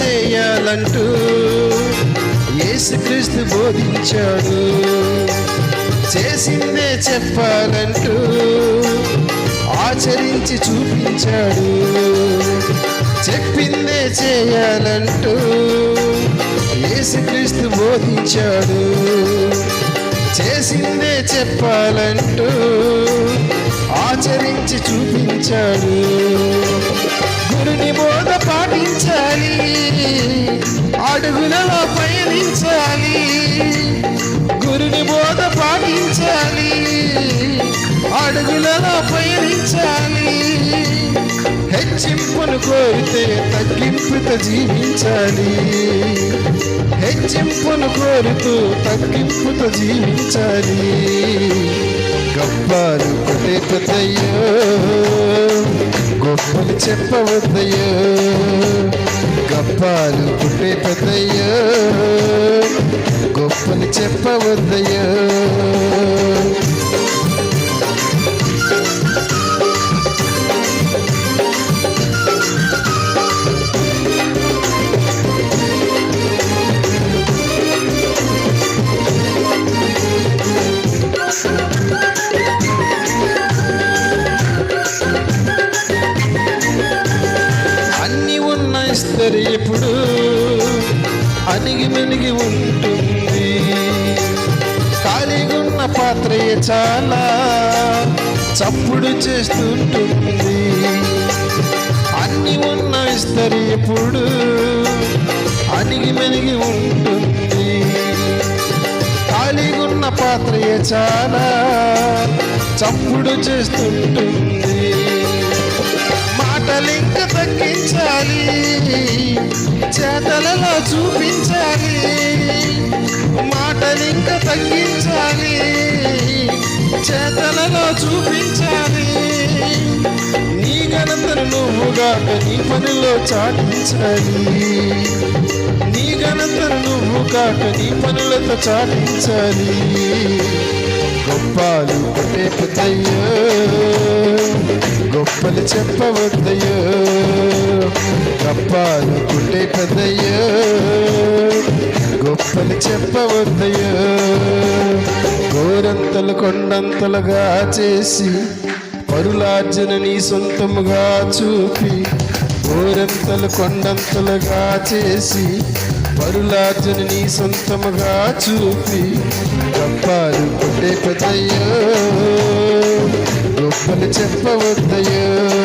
చేయాలంటూ యేసుక్రీస్తు బోధించాడు. చేసిందే చెప్పాలంటూ ఆచరించి చూపించాడు. చెప్పిందే చేయాలంటూ యేసుక్రీస్తు బోధించాడు. చేసిందే చెప్పాలంటూ ఆచరించి చూపించాడు. గురుని బోధ పాటించాలి. బోధ అడుగులలో పయనించాలి హెచ్చింపును కోరితే తగ్గింపుతో జీవించాలి. హెచ్చింపును కోరుతూ తగ్గింపుతో జీవించాలి. గొప్పలు కొట్టే పెద్దయ్యో గొప్పలు చెప్పవద్దయ్యో గప్పాలు పుట్టే పెద్దయ్యో గొప్పలు చెప్పవద్దయ్యో. అందరి ఎప్పుడు అణిగి మెనిగి ఉంటుంది. ఖాళీగున్న పాత్రయే చాలా చప్పుడు చేస్తుంటుంది. అన్ని ఉన్న ఇస్తరి ఎప్పుడు అణిగి మెనిగి ఉంటుంది. ఖాళీగున్న పాత్రయే చాలా చప్పుడు చేస్తుంటుంది. మాటలింక తగ్గించాలి. చేతలలో చూపించాలి. మాటలింక తగ్గించాలి. చేతలలో చూపించాలి. నీ ఘనతను నువ్వుగాక నీ పనిలో చాటించాలి. నీ ఘనతను నువ్వు కాక నీ పనులతో చాటించాలి. గొప్పాలు కొట్టే పెద్దయ్యో. గొప్పలు చెప్పవద్దయ్యో. గప్పాలు కొట్టే పెద్దయ్యో. గొప్పలు చెప్పవద్దయ్యో. గోరంతలు కొండంతలుగా చేసి పరులార్జన నీ సొంతముగా చూపి గోరంతలు కొండంతలుగా చేసి పరులార్జన నీ సొంతముగా చూపి తప్పాలు కొట్టే పెద్దయ్యో. గొప్పలు చెప్పవద్దయ్యో